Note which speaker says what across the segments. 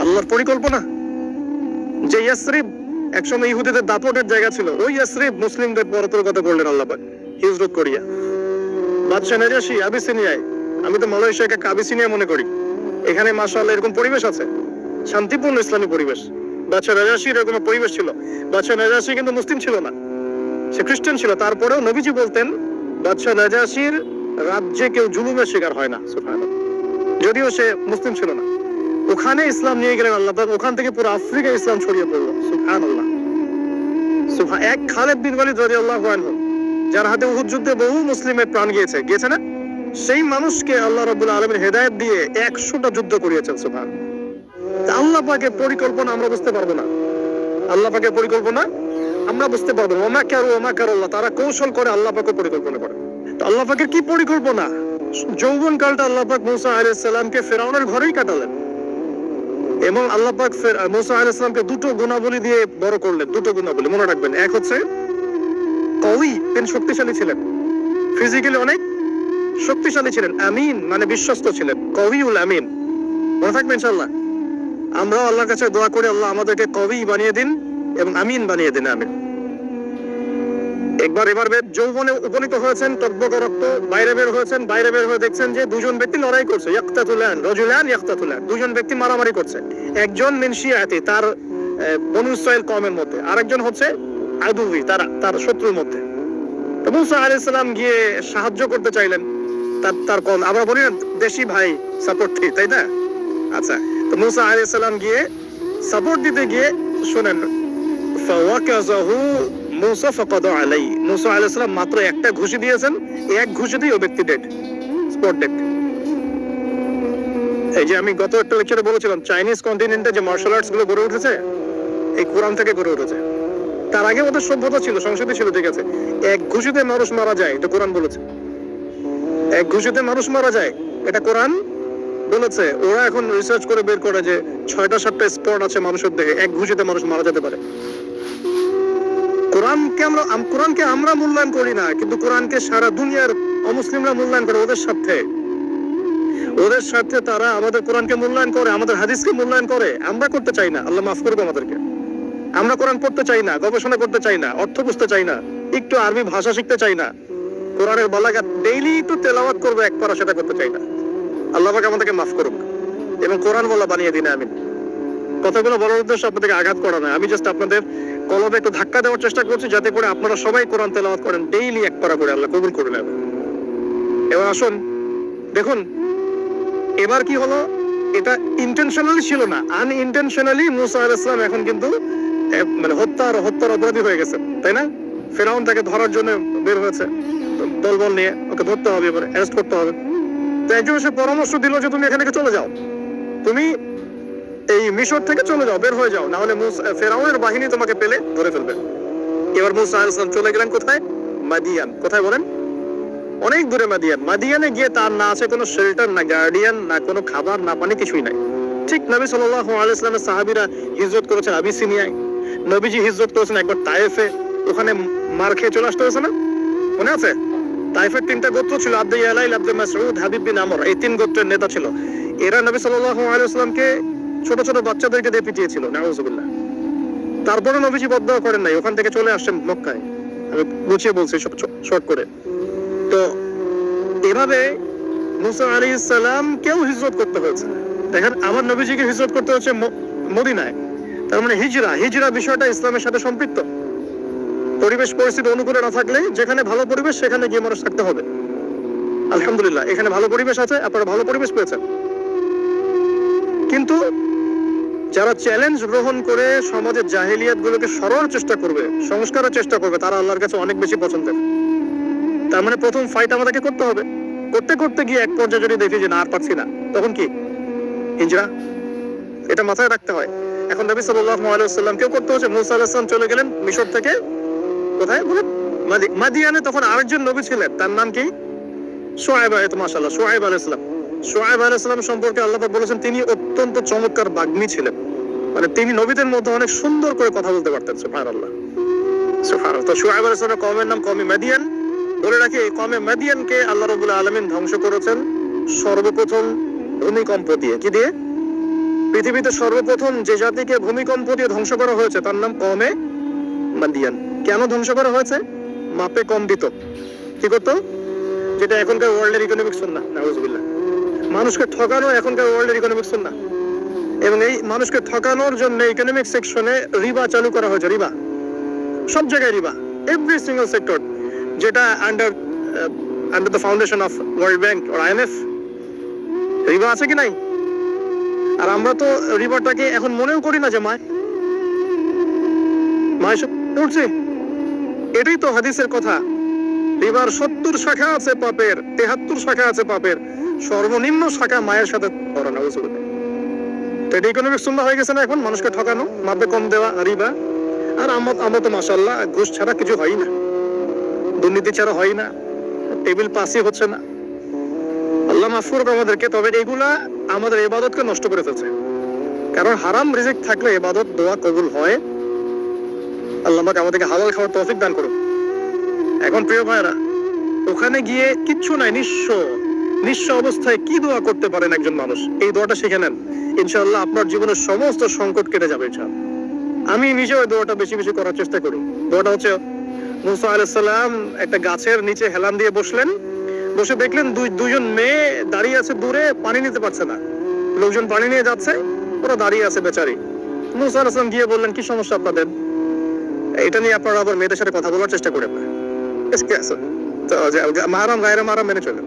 Speaker 1: আল্লাহর পরিকল্পনা? যে ইয়াসরিব একসময় ইহুদিদের দাপটের জায়গা ছিল, ওই ইয়াসরিব মুসলিমদের পরতরকতা করলেন আল্লাহ পাক হিজরত করিয়া। বাদশাহ নাজাসি আবিসিনিয়ায়, আমি তো মালয়েশিয়াকে কাবিসিনিয়া মনে করি। এখানে মাশাআল্লাহ এরকম পরিবেশ আছে। শান্তিপূর্ণ ইসলামী পরিবেশ। বাদশাহ নাজাসি এরকম পরিবেশ ছিল। বাদশাহ নাজাসি কিন্তু মুসলিম ছিল না। সে খ্রিস্টান ছিল। তারপরেও নবীজি বলতেন, বাদশাহ নাজাসির রাজ্যে কেউ জুলুমের শিকার হয় না। যদিও সে মুসলিম ছিল না। ওখানে ইসলাম নিয়ে গেলেন আল্লাহ। ওখান থেকে পুরো আফ্রিকা ইসলাম ছড়িয়ে পড়ল। সুবহানাল্লাহ। সুবহান এক খালেদ বিন ওয়ালিদ রাদিয়াল্লাহু আনহু, যার হাতে উহুদ যুদ্ধে বহু মুসলিমের প্রাণ গিয়েছে। গিয়েছে না? সেই মানুষকে আল্লাহ রাব্বুল আলামিন হেদায়েত দিয়ে 100টা যুদ্ধ করিয়েছেন তা আল্লাহ পাকের পরিকল্পনা আমরা বুঝতে পারব না। আল্লাহ পাকের পরিকল্পনা আমরা বুঝতে পারব। ওমা কারু, ওমা আল্লাহ, তারা কৌশল করে আল্লাহ পাকের পরিকল্পনা করে। তো আল্লাহ পাকের কি পরিকল্পনা? যৌবন কালটা আল্লাহ পাক মুসা আলাইহিস সালামকে ফেরাউনের ঘরেই কাটালেন। এবং আল্লাহ পাক মুসা ইসলামকে সালামকে দুটো গুণাবলী দিয়ে বড় করলেন, দুটো গুণাবলী। মনে রাখবেন, এক হচ্ছে কওয়ি তিনি শক্তিশালী ছিলেন। ফিজিক্যালি অনেক শক্তিশালী ছিলেন, আমিন মানে বিশ্বস্ত ছিলেন কবিউল আমিন। মনে থাকবে ইনশাল্লাহ আমরাও আল্লাহর কাছে দোয়া করে, আল্লাহ আমাদেরকে কবি বানিয়ে দিন এবং আমিন বানিয়ে দিন, আমিন। একবার এবার বের যৌবনে উপনীত হয়েছেন টকবক রক্ত বাইরে বের হয়েছেন, বাইরে বের হয়ে দেখছেন যে দুজন ব্যক্তি লড়াই করছে। ইয়াক্তাতুলান, রজুলান ইয়াক্তাতুলান। দুজন ব্যক্তি মারামারি করছে। একজন মিনশিয়াতি তার বনু কমের মধ্যে। আরেকজন হচ্ছে আদুবি, তার তার শত্রুর মধ্যে। তো মুসা গিয়ে সাহায্য করতে চাইলেন। তার তার কম আমরা বলি দেশি ভাই সাপোর্ট তাই না? আচ্ছা তো মুসা আলাইহিস গিয়ে সাপোর্ট দিতে গিয়ে শুনেন, ফাওয়াকাযাহু মুসা ফাকাদা আলাই। মুসা আলাইহিস মাত্র একটা ঘুষি দিয়েছেন, এক ঘুষিতেই ওই ব্যক্তি ডেড স্পট ডেড এই যে আমি গত একটা লেকচারে বলেছিলাম চাইনিজ কন্টিনেন্টে যে মার্শাল আর্টসগুলো গড়ে উঠেছে, এই কোরআন থেকে গড়ে উঠেছে। তার আগে ওদের সভ্যতা ছিল, সংস্কৃতি ছিল, ঠিক আছে। এক ঘুষিতে মানুষ মারা যায়, এটা কোরআন বলেছে। এক ঘুষিতে মানুষ মারা যায়, এটা কোরআন বলেছে। ওরা এখন রিসার্চ করে বের করে যে ছয়টা, সাতটা স্পট আছে মানুষের দেহে, এক ঘুষিতে মানুষ মারা যেতে পারে। কোরআনকে আমরা কোরআনকে আমরা মূল্যায়ন করি না, কিন্তু কোরআনকে সারা দুনিয়ার অমুসলিমরা মূল্যায়ন করে ওদের স্বার্থে। ওদের স্বার্থে তারা আমাদের কোরআনকে মূল্যায়ন করে, আমাদের হাদিসকে মূল্যায়ন করে। আমরা করতে চাই না, আল্লাহ মাফ করবে আমাদেরকে। আমরা কোরআন পড়তে চাই না, গবেষণা করতে চাই না, অর্থ বুঝতে চাই না, একটু আরবি ভাষা শিখতে চাই না। কোরআনের বলাগা ডেইলি একটু তেলাওয়াত করব, এক পারা সেটা করতে চাই না। আল্লাহ পাক আমাদেরকে মাফ করুক এবং কোরআন বলা বানিয়ে দিন আমি কথাগুলো বলার উদ্দেশ্য আপনাদেরকে আঘাত করা না আমি জাস্ট আপনাদের কলবে একটু ধাক্কা দেওয়ার চেষ্টা করছি, যাতে করে আপনারা সবাই কোরআন তেলাওয়াত করেন। ডেইলি এক পারা করে আল্লাহ কবুল করে নেবেন এবার আসুন, দেখুন, এবার কি হলো? এটা ইন্টেনশনালি ছিল না। আনইনটেনশনালি মুসা আলাইহিস সালাম এখন কিন্তু মানে হত্যার হত্যার অপরাধী হয়ে গেছে, তাই না? ফেরাউন তাকে ধরার জন্য বের হয়েছে। দলবল নিয়ে ওকে ধরতে হবে, এবারে অ্যারেস্ট করতে হবে। তো একজন এসে পরামর্শ দিল যে, তুমি এখান চলে যাও। তুমি এই মিশর থেকে চলে যাও, বের হয়ে যাও। না হলে ফেরাউনের বাহিনী তোমাকে পেলে ধরে ফেলবে। এবার মুসা আলাইহিস চলে গেলেন কোথায়? মাদিয়ান। কোথায় বলেন? অনেক দূরে মাদিয়ান। মাদিয়ানে গিয়ে তার না আছে কোনো শেল্টার না গার্ডিয়ান না কোনো খাবার, না পানি, কিছুই নাই। ঠিক নবী সাল্লাল্লাহু আলাইহি ওয়াসাল্লামের সাহাবীরা হিজরত করেছেন আবিসিনিয়ায়। নবীজি হিজরত করেছেন একবার তায়েফে। ওখানে মার খেয়ে চলে আসতে হয়েছে না? মনে আছে? তাইফের তিনটা গোত্র ছিল আব্দে ইয়ালাইল, আব্দে মাসউদ, হাবিব বিন আমর। এই তিন গোত্রের নেতা ছিল। এরা নবী সাল্লাল্লাহু আলাইহি ওয়াসাল্লামকে ছোট ছোট বাচ্চাদেরকে দিয়ে পিটিয়েছিল, নাউজুবিল্লাহ। তারপরে নবীজি বদয়া করেন নাই, ওখান থেকে চলে আসছেন মক্কায়। আমি গুছিয়ে বলছি শর্ট করে। তো এভাবে মুসা আলী সালাম কেউ হিজরত করতে হয়েছে। দেখেন, আমার নবীজিকে হিজরত করতে হচ্ছে মদিনায়। তার মানে হিজরা হিজরা বিষয়টা ইসলামের সাথে সম্পৃক্ত। পরিবেশ পরিস্থিতি অনুকূলে না থাকলে যেখানে ভালো পরিবেশ, সেখানে গিয়ে মানুষ থাকতে হবে। আলহামদুলিল্লাহ, এখানে ভালো পরিবেশ আছে, আপনারা ভালো পরিবেশ পেয়েছেন। কিন্তু যারা চ্যালেঞ্জ গ্রহণ করে সমাজের জাহিলিয়াত গুলোকে সরার চেষ্টা করবে, সংস্কারের চেষ্টা করবে, তারা আল্লাহর কাছে অনেক বেশি পছন্দের। তার মানে প্রথম ফাইট আমাদেরকে করতে হবে। করতে করতে গিয়ে এক পর্যায়ে যদি দেখি যে না, আর পারছি না, তখন কি? হিজরা। এটা মাথায় রাখতে হয়। এখন নবী সাল্লাল্লাহু আলাইহি ওয়াসাল্লাম কেউ করতে হচ্ছে? মুসা আলাইহিস সালাম চলে গেলেন মিশর থেকে। কোথায়? বলে মাদি- মাদিয়ানে তখন আরেকজন নবী ছিলেন। তার নাম কি? সোয়াইব আলাইহিস মাশাআল্লাহ সোয়াইব আলাইহিস সালাম সোয়াইব আলাইহিস সম্পর্কে আল্লাহ পাক বলেছেন, তিনি অত্যন্ত চমৎকার বাগ্মী ছিলেন। মানে তিনি নবীদের মধ্যে অনেক সুন্দর করে কথা বলতে পারতেন, সুবহানাল্লাহ। সুবহানাল্লাহ। তো সোয়াইব আলাইহিস সালামের কওমের নাম কওমে মাদিয়ান। বলে রাখি, এই কওমে মাদিয়ানকে আল্লাহ রাব্বুল আলামিন ধ্বংস করেছেন সর্বপ্রথম ভূমিকম্প দিয়ে। কি দিয়ে? পৃথিবীতে সর্বপ্রথম যে জাতিকে ভূমিকম্প দিয়ে ধ্বংস করা হয়েছে, তার নাম কমে মাদিয়ান। কেন ধ্বংস করা হয়েছে? মাপে কম দিত কি করতো? যেটা এখনকার ওয়ার্ল্ডের ইকোনমিক্স না নাউজুবিল্লাহ। মানুষকে ঠকানো এখনকার ওয়ার্ল্ডের ইকোনমিক্স না। এবং এই মানুষকে ঠকানোর জন্য ইকোনমিক সেকশনে রিবা চালু করা হয়েছে, রিবা। সব জায়গায় রিবা। এভরি সিঙ্গেল সেক্টর যেটা under under the foundation of World Bank R IMF রিবা আছে কি নাই? আর আমরা তো রিবাটাকে এখন মনেও করি না যে মায়। মায় উঠছে। এটাই তো হাদিসের কথা। রিবার সত্তর শাখা আছে পাপের, তেহাত্তর শাখা আছে পাপের। সর্বনিম্ন শাখা মায়ের সাথে উচিত তো ইকোনমিক সুন্দর হয়ে গেছে না এখন? মানুষকে ঠকানো, মাপে কম দেওয়া রিবা আর আমরা আমরা তো মাসাল্লাহ ঘুষ ছাড়া কিছু হয় না। দুর্নীতি ছাড়া হয় না। টেবিল পাসই হচ্ছে না। আল্লাহ মাফ করবে আমাদেরকে, তবে এগুলা আমাদের ইবাদতকে নষ্ট করে ফেলছে। কারণ হারাম রিজিক থাকলে এবাদত, দোয়া কবুল হয়। আল্লাহ আমাদেরকে হালাল খাওয়ার তৌফিক দান করুন এখন প্রিয় ভাইরা ওখানে গিয়ে কিচ্ছু নাই, নিঃস্ব। নিঃস্ব অবস্থায় কি দোয়া করতে পারেন একজন মানুষ? এই দোয়াটা শিখে নেন। ইনশাআল্লাহ আপনার জীবনের সমস্ত সংকট কেটে যাবে, ইনশাআল্লাহ। আমি নিজেও দোয়াটা বেশি বেশি করার চেষ্টা করি। দোয়াটা হচ্ছে, মুসা আলাইহিস সালাম একটা গাছের নিচে হেলান দিয়ে বসলেন। বসে দেখলেন দুই দুজন মেয়ে দাঁড়িয়ে আছে দূরে, পানি নিতে পারছে না। লোকজন পানি নিয়ে যাচ্ছে, ওরা দাঁড়িয়ে আছে বেচারি। মুসা আলাইহিস সালাম গিয়ে বললেন, কি সমস্যা আপনাদের? এটা নিয়ে আপনারা আবার মেয়েদের সাথে কথা বলার চেষ্টা করেন যে মাহারাম গায়রা মাহারাম মেনে চলেন।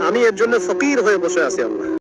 Speaker 1: আমি এর জন্য ফকির হয়ে বসে আছি আল্লাহ।